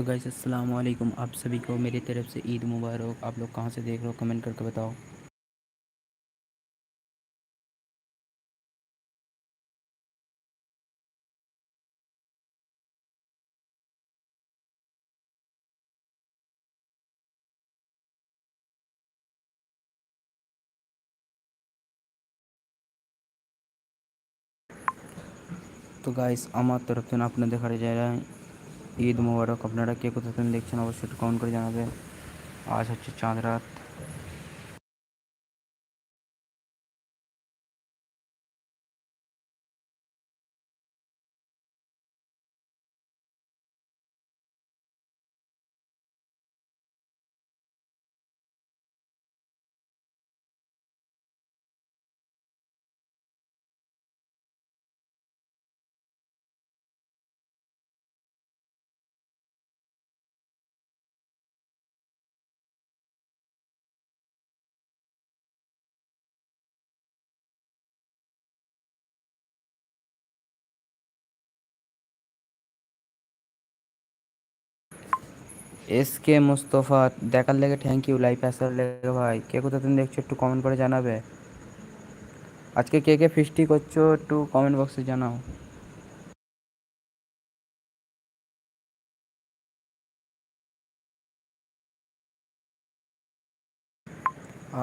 तो गाइस अस्सलाम वालेकुम आप सभी को मेरी तरफ़ से ईद मुबारक। आप लोग कहाँ से देख रहे हो? कमेंट करके बताओ। तो गाइस आमा तरफ़ से आपने देखा जा रहा है। ঈদ মুবারক। আপনারা কে কোথা থেকে দেখছেন? অবশ্যই একটু কমেন্ট করে জানাবেন। আজ হচ্ছে চাঁদ রাত। এস কে মুস্তফা দেখার লেগে থ্যাংক ইউ লাইফ আসার লেগে ভাই। কে কোথা তুমি দেখছ একটু কমেন্ট করে জানাবে। আজকে কে কে ফিস্টি করছ একটু কমেন্ট বক্সে জানাও।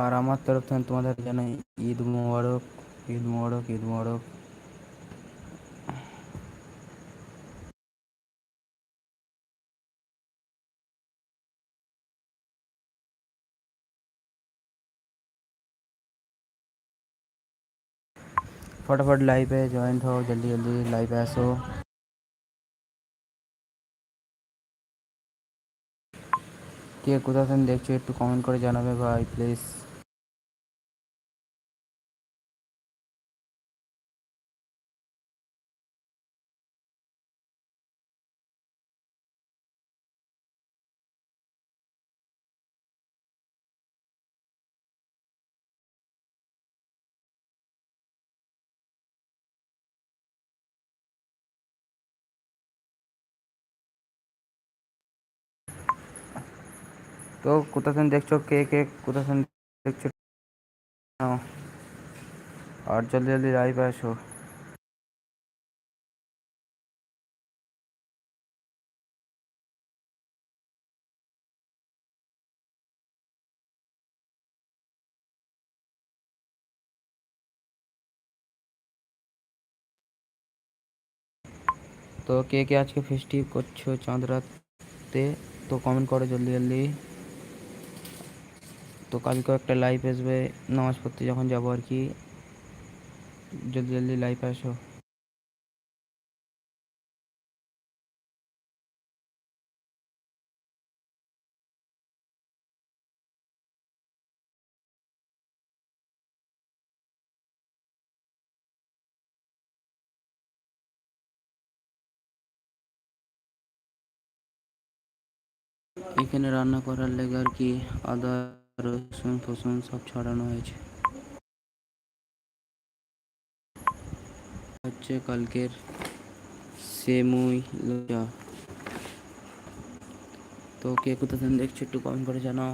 আর আমার তরফ থেকে তোমাদের জানাই ঈদ মোবারক ঈদ মোবারক ঈদ মোবারক। फटाफट लाइव है ज्वाइन हो जल्दी जल्दी लाइव ऐसो কে কোথা থেকে দেখছো একটু কমেন্ট করে জানাবে ভাই প্লিজ তো কোথা দেখছ? কে কে কোথা দেখছ? আর জলদি জলদি লাইভ আসো। তো কে কে আজকে ফেস্টিভ করছ চাঁদ রাতে তো কমেন্ট করো জলদি জলদি। তো কালকেও একটা লাইভ আসবে, নামাজ পড়তে যখন যাব আর কি। জলদি জলদি লাইভ আসো। এখানে রান্না করার লেগে আর কি আদা রসুন, ফসুন সব ছড়ানো হয়েছে। হচ্ছে কালকের সেমুই লজা। তো কে কোথা থেকে দেখছ একটু কমেন্ট করে জানাও।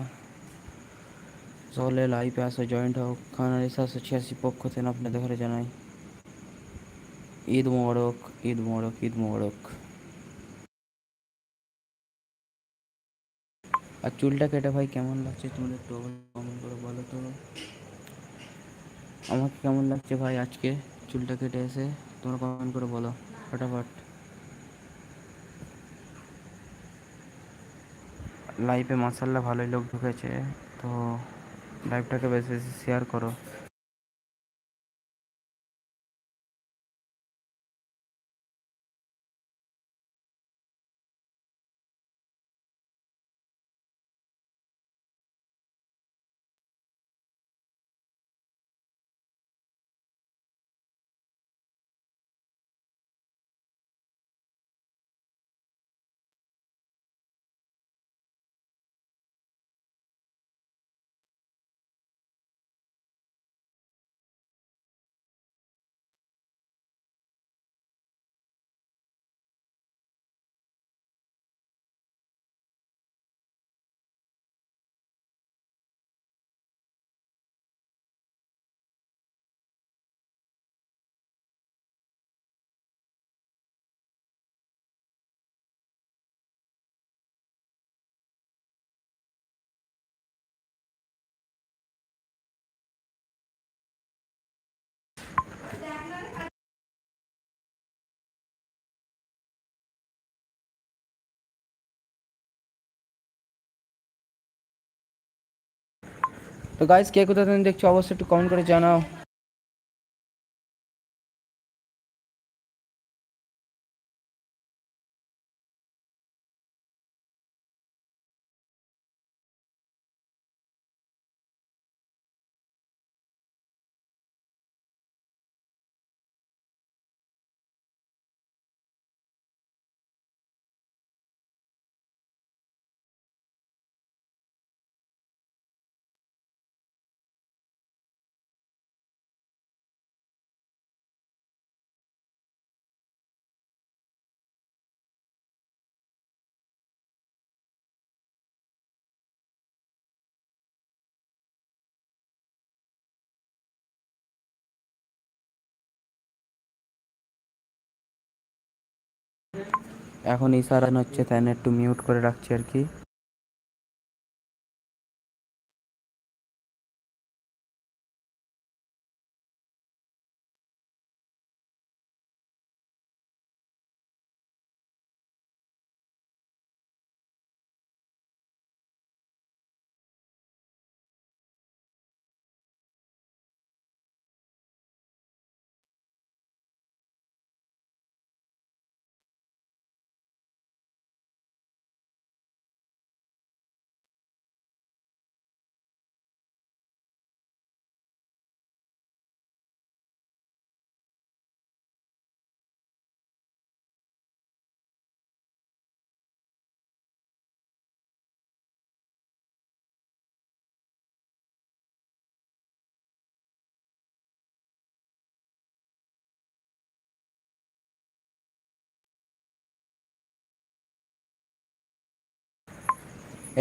সকলে লাইভে আসো জয়েন্ট হোক খানার সাতশো ছিয়াশি পক্ষ থেকে আপনাদের ঘরে জানাই। ঈদ মোবারক ঈদ মোবারক ঈদ মোবারক। আর চুলটা কেটে ভাই কেমন লাগছে? তোমরা একটু কমেন্ট করে বলো তো। আমাকে কেমন লাগছে ভাই আজকে চুলটা কেটে এসে? তোমরা কমেন্ট করে বলো, ফটাফট। লাইফে মাসাল্লাহ ভালোই লোক ঢুকেছে, তো লাইফটাকে বেশি বেশি শেয়ার করো। তো গাইজ কে কোথা থেকে দেখছ? অবশ্যই একটু কমেন্ট করে জানাও। এখন ইশারা হচ্ছে তাই একটু মিউট করে রাখছি আর কি।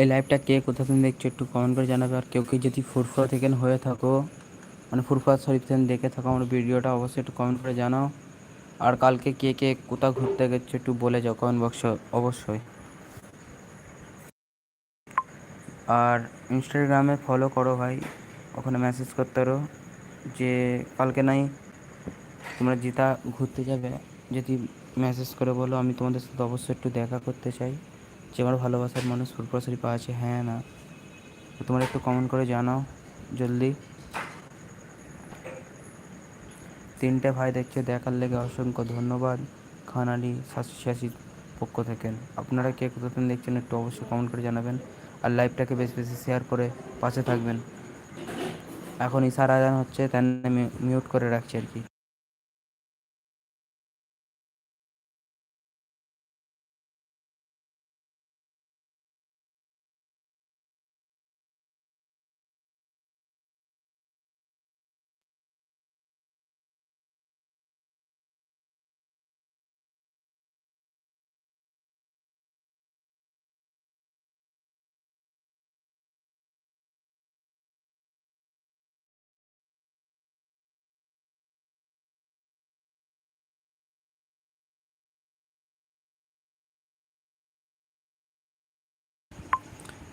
এই লাইভটা কে, কোথা থেকে দেখছ একটু কমেন্ট করে জানাবে। আর কেউ কেউ যদি ফুরফুরা থেকে হয়ে থাকো মানে ফুরফুরা শরীফ থেকে দেখে থাকো আমার ভিডিওটা অবশ্যই একটু কমেন্ট করে জানাও। আর কালকে কে কে কোথাও ঘুরতে গেছো একটু বলে যাও কমেন্ট বক্সে অবশ্যই। আর ইনস্টাগ্রামে ফলো করো ভাই, ওখানে মেসেজ করতে পারো যে কালকে নাই, তোমরা যেটা ঘুরতে যাবে। যদি মেসেজ করে বলো, আমি তোমাদের সাথে অবশ্যই একটু দেখা করতে চাই। যে আমার ভালোবাসার মানুষ ফুরফুরা শরীফ আছে হ্যাঁ না। তো তোমরা একটু কমেন্ট করে জানাও, জলদি। তিনটে ভাই দেখছে, দেখার লেগে অসংখ্য ধন্যবাদ। খান আলী পক্ষ থেকে। আপনারা কে, কোথা থেকে দেখছেন, একটু অবশ্যই কমেন্ট করে জানাবেন। আর লাইভটাকে বেশি বেশি শেয়ার করে পাশে থাকবেন। এখন ইশারা হচ্ছে, তাই মিউট করে রাখছি আর কি।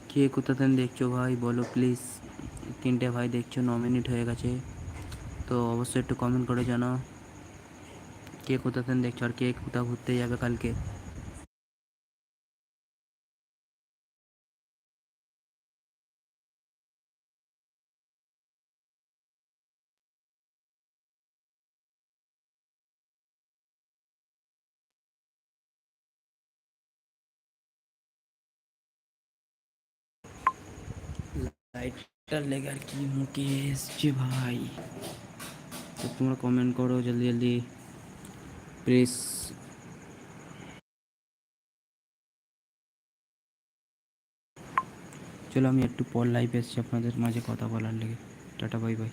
কে কোথা থেকে দেখছ ভাই? বলো প্লিজ তিনটে ভাই দেখছ, ন মিনিট হয়ে গেছে। তো অবশ্যই একটু কমেন্ট করে জানাও। কে কোথা থেকে দেখছ আর কে কোথাও ঘুরতে যাবে কালকে? লাইটটার লেগে আর কি মুখে এসছে ভাই। তো তোমরা কমেন্ট করো জলদি জলদি প্লিজ চলো আমি একটু পর লাইভ এসছি আপনাদের মাঝে কথা বলার লেগে। Tata bye bye